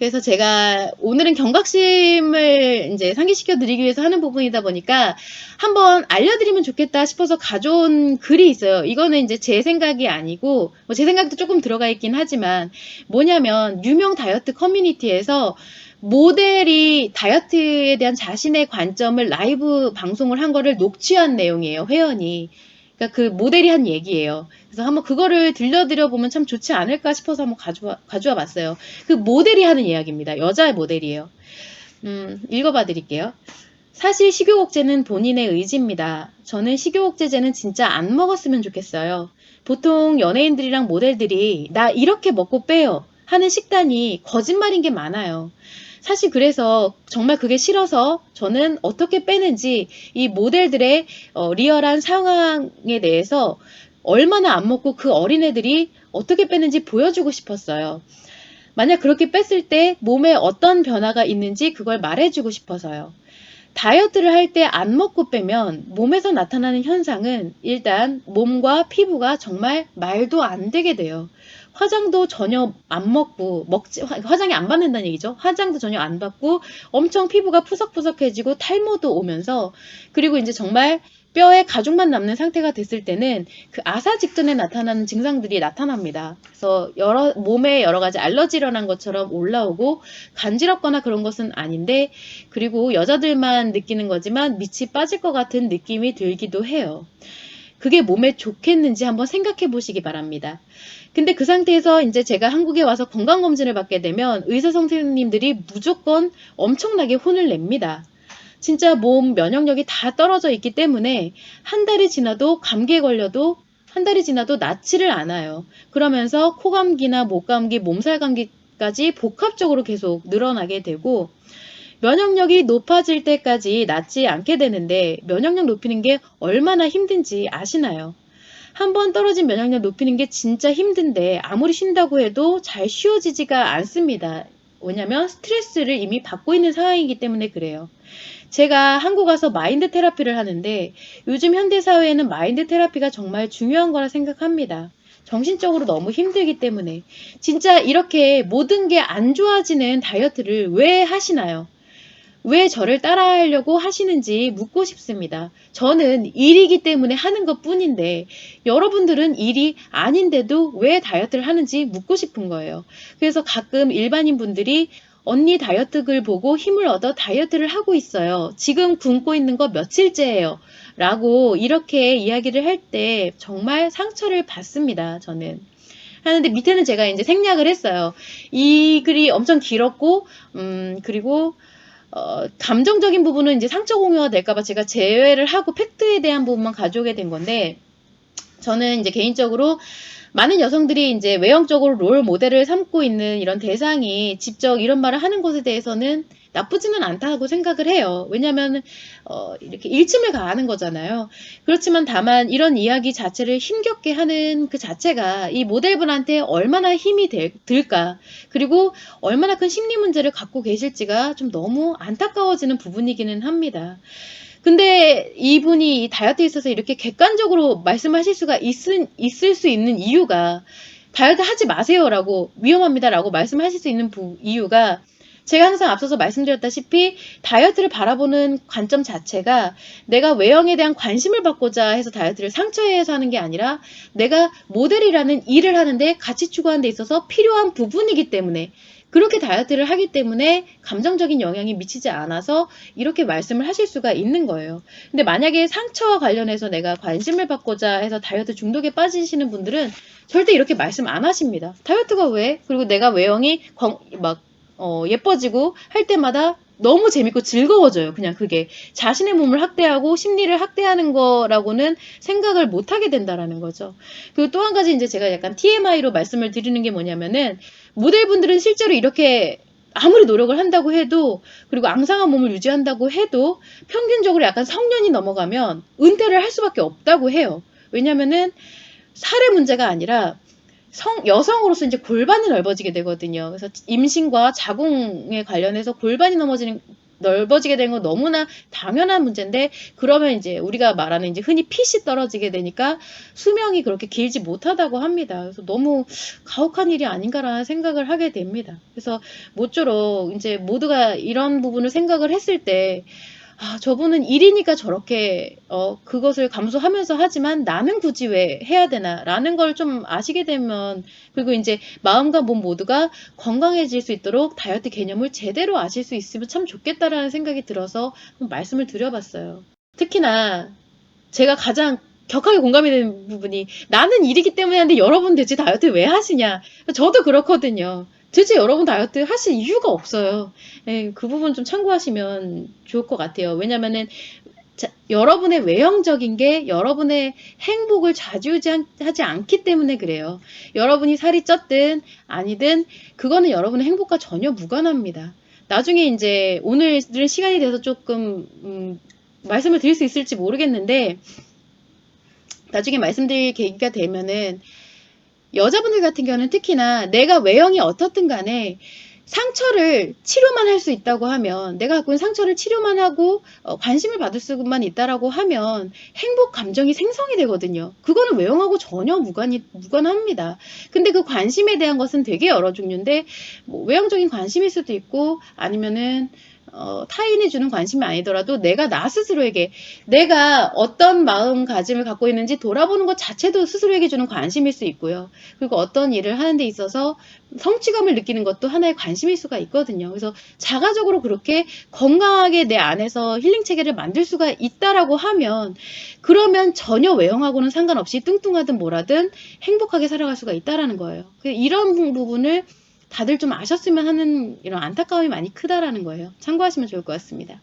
그래서 제가 오늘은 경각심을 이제 상기시켜 드리기 위해서 하는 부분이다 보니까 한번 알려드리면 좋겠다 싶어서 가져온 글이 있어요. 이거는 이제 제 생각이 아니고 뭐 제 생각도 조금 들어가 있긴 하지만 뭐냐면 유명 다이어트 커뮤니티에서 모델이 다이어트에 대한 자신의 관점을 라이브 방송을 한 거를 녹취한 내용이에요. 회원이. 그러니까 그 모델이 한 얘기예요. 그래서 한번 그거를 들려드려 보면 참 좋지 않을까 싶어서 한번 가져와, 가져와 봤어요. 그 모델이 하는 이야기입니다. 여자의 모델이에요. 음, 읽어봐 드릴게요. 사실 식욕억제는 본인의 의지입니다. 저는 식욕억제제는 진짜 안 먹었으면 좋겠어요. 보통 연예인들이랑 모델들이 나 이렇게 먹고 빼요 하는 식단이 거짓말인 게 많아요. 사실 그래서 정말 그게 싫어서 저는 어떻게 빼는지 이 모델들의 어, 리얼한 상황에 대해서 얼마나 안 먹고 그 어린애들이 어떻게 빼는지 보여주고 싶었어요. 만약 그렇게 뺐을 때 몸에 어떤 변화가 있는지 그걸 말해주고 싶어서요. 다이어트를 할 때 안 먹고 빼면 몸에서 나타나는 현상은 일단 몸과 피부가 정말 말도 안 되게 돼요. 화장도 전혀 안 먹고 먹지 화- 화장이 안 받는다는 얘기죠. 화장도 전혀 안 받고 엄청 피부가 푸석푸석해지고 탈모도 오면서 그리고 이제 정말 뼈에 가죽만 남는 상태가 됐을 때는 그 아사 직전에 나타나는 증상들이 나타납니다. 그래서 여러 몸에 여러 가지 알러지 일어난 것처럼 올라오고 간지럽거나 그런 것은 아닌데 그리고 여자들만 느끼는 거지만 밑이 빠질 것 같은 느낌이 들기도 해요. 그게 몸에 좋겠는지 한번 생각해 보시기 바랍니다. 근데 그 상태에서 이제 제가 한국에 와서 건강검진을 받게 되면 의사 선생님들이 무조건 엄청나게 혼을 냅니다. 진짜 몸 면역력이 다 떨어져 있기 때문에 한 달이 지나도 감기에 걸려도 한 달이 지나도 낫지를 않아요. 그러면서 코감기나 목감기, 몸살감기까지 복합적으로 계속 늘어나게 되고 면역력이 높아질 때까지 낫지 않게 되는데 면역력 높이는 게 얼마나 힘든지 아시나요? 한 번 떨어진 면역력 높이는 게 진짜 힘든데 아무리 쉰다고 해도 잘 쉬워지지가 않습니다. 왜냐면 스트레스를 이미 받고 있는 상황이기 때문에 그래요. 제가 한국 와서 마인드 테라피를 하는데 요즘 현대 사회에는 마인드 테라피가 정말 중요한 거라 생각합니다. 정신적으로 너무 힘들기 때문에 진짜 이렇게 모든 게 안 좋아지는 다이어트를 왜 하시나요? 왜 저를 따라하려고 하시는지 묻고 싶습니다. 저는 일이기 때문에 하는 것 뿐인데 여러분들은 일이 아닌데도 왜 다이어트를 하는지 묻고 싶은 거예요. 그래서 가끔 일반인 분들이 언니 다이어트 글 보고 힘을 얻어 다이어트를 하고 있어요. 지금 굶고 있는 거 며칠째예요. 라고 이렇게 이야기를 할 때 정말 상처를 받습니다. 저는. 하는데 밑에는 제가 이제 생략을 했어요. 이 글이 엄청 길었고, 음, 그리고 어, 감정적인 부분은 이제 상처 공유가 될까봐 제가 제외를 하고 팩트에 대한 부분만 가져오게 된 건데, 저는 이제 개인적으로 많은 여성들이 이제 외형적으로 롤 모델을 삼고 있는 이런 대상이 직접 이런 말을 하는 것에 대해서는 나쁘지는 않다고 생각을 해요. 왜냐하면 어, 이렇게 일침을 가하는 거잖아요. 그렇지만 다만 이런 이야기 자체를 힘겹게 하는 그 자체가 이 모델분한테 얼마나 힘이 될- 들까 그리고 얼마나 큰 심리 문제를 갖고 계실지가 좀 너무 안타까워지는 부분이기는 합니다. 근데 이분이 이 다이어트에 있어서 이렇게 객관적으로 말씀하실 수가 있은, 있을 수 있는 이유가 다이어트 하지 마세요라고 위험합니다라고 말씀하실 수 있는 부- 이유가 제가 항상 앞서서 말씀드렸다시피 다이어트를 바라보는 관점 자체가 내가 외형에 대한 관심을 받고자 해서 다이어트를 상처해서 하는 게 아니라 내가 모델이라는 일을 하는데 가치 추구하는 데 있어서 필요한 부분이기 때문에 그렇게 다이어트를 하기 때문에 감정적인 영향이 미치지 않아서 이렇게 말씀을 하실 수가 있는 거예요. 근데 만약에 상처와 관련해서 내가 관심을 받고자 해서 다이어트 중독에 빠지시는 분들은 절대 이렇게 말씀 안 하십니다. 다이어트가 왜? 그리고 내가 외형이 건- 막 어, 예뻐지고 할 때마다 너무 재밌고 즐거워져요. 그냥 그게 자신의 몸을 학대하고 심리를 학대하는 거라고는 생각을 못 하게 된다라는 거죠. 그리고 또 한 가지 이제 제가 약간 TMI로 말씀을 드리는 게 뭐냐면은 모델분들은 실제로 이렇게 아무리 노력을 한다고 해도 그리고 앙상한 몸을 유지한다고 해도 평균적으로 약간 성년이 넘어가면 은퇴를 할 수밖에 없다고 해요. 왜냐면은 살의 문제가 아니라 성, 여성으로서 이제 골반이 넓어지게 되거든요. 그래서 임신과 자궁에 관련해서 골반이 넘어지는, 넓어지게 되는 건 너무나 당연한 문제인데 그러면 이제 우리가 말하는 이제 흔히 핏이 떨어지게 되니까 수명이 그렇게 길지 못하다고 합니다. 그래서 너무 가혹한 일이 아닌가라는 생각을 하게 됩니다. 그래서 모쪼록 이제 모두가 이런 부분을 생각을 했을 때 아, 저분은 일이니까 저렇게 어, 그것을 감수하면서 하지만 나는 굳이 왜 해야 되나라는 걸 좀 아시게 되면 그리고 이제 마음과 몸 모두가 건강해질 수 있도록 다이어트 개념을 제대로 아실 수 있으면 참 좋겠다라는 생각이 들어서 말씀을 드려봤어요. 특히나 제가 가장 격하게 공감이 되는 부분이 나는 일이기 때문에 하는데 여러분 대체 다이어트 왜 하시냐. 저도 그렇거든요. 대체 여러분 다이어트 하실 이유가 없어요. 예, 그 부분 좀 참고하시면 좋을 것 같아요. 왜냐면은 자, 여러분의 외형적인 게 여러분의 행복을 좌지우지하지 않기 때문에 그래요. 여러분이 살이 쪘든 아니든 그거는 여러분의 행복과 전혀 무관합니다. 나중에 이제 오늘은 시간이 돼서 조금 음, 말씀을 드릴 수 있을지 모르겠는데 나중에 말씀드릴 계기가 되면은 여자분들 같은 경우는 특히나 내가 외형이 어떻든 간에 상처를 치료만 할 수 있다고 하면 내가 갖고 있는 상처를 치료만 하고 어, 관심을 받을 수만 있다라고 하면 행복 감정이 생성이 되거든요. 그거는 외형하고 전혀 무관이 무관합니다. 근데 그 관심에 대한 것은 되게 여러 종류인데 뭐 외형적인 관심일 수도 있고 아니면은 어, 타인이 주는 관심이 아니더라도 내가 나 스스로에게 내가 어떤 마음가짐을 갖고 있는지 돌아보는 것 자체도 스스로에게 주는 관심일 수 있고요. 그리고 어떤 일을 하는 데 있어서 성취감을 느끼는 것도 하나의 관심일 수가 있거든요. 그래서 자가적으로 그렇게 건강하게 내 안에서 힐링 체계를 만들 수가 있다라고 하면 그러면 전혀 외형하고는 상관없이 뚱뚱하든 뭐라든 행복하게 살아갈 수가 있다라는 거예요. 그 이런 부분을 다들 좀 아셨으면 하는 이런 안타까움이 많이 크다라는 거예요. 참고하시면 좋을 것 같습니다.